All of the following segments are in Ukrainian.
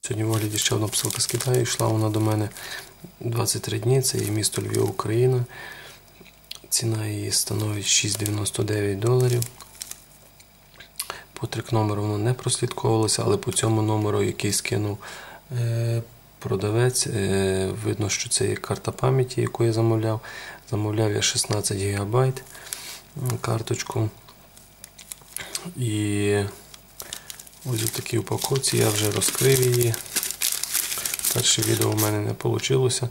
Сьогодні в огляді ще одна посилка з Китаю. Йшла вона до мене 23 дні. Це є місто Львів, Україна. Ціна її становить 6,99 доларів. По трик номеру воно не прослідковувалося, але по цьому номеру, який скинув е, продавець, е, видно, що це є карта пам'яті, яку я замовляв. Замовляв я 16 ГБ карточку. І ось у такій упаковці я вже розкрив її. Перше відео у мене не вийшло.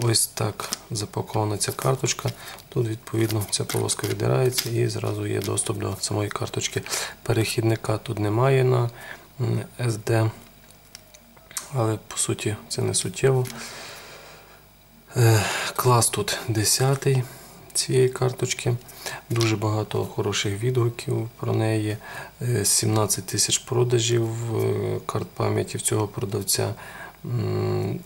Ось так запакована ця карточка. Тут, відповідно, ця полоска віддирається і зразу є доступ до самої карточки. Перехідника тут немає на SD, але по суті це не суттєво. Е, клас тут 10 цієї карточки. Дуже багато хороших відгуків про неї. 17 тисяч продажів е, карт пам'яті цього продавця.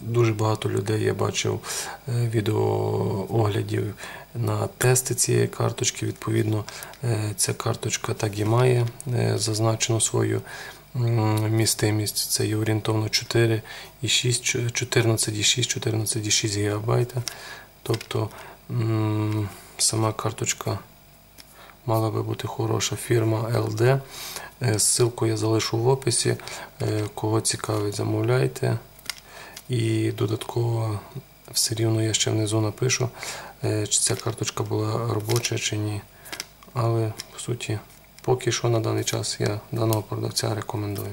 Дуже багато людей я бачив е, відеооглядів на тести цієї карточки. Відповідно, е, ця карточка так і має зазначену свою містимість. Це є орієнтовно 4,6, 14,6, 14,6 ГБ. Тобто сама карточка мала би бути хороша фірма LD. Ссылку я залишу в описі. Кого цікавить, замовляйте. І додатково все рівно я ще внизу напишу, чи ця карточка була робоча чи ні. Але по суті, поки що на даний час я даного продавця рекомендую.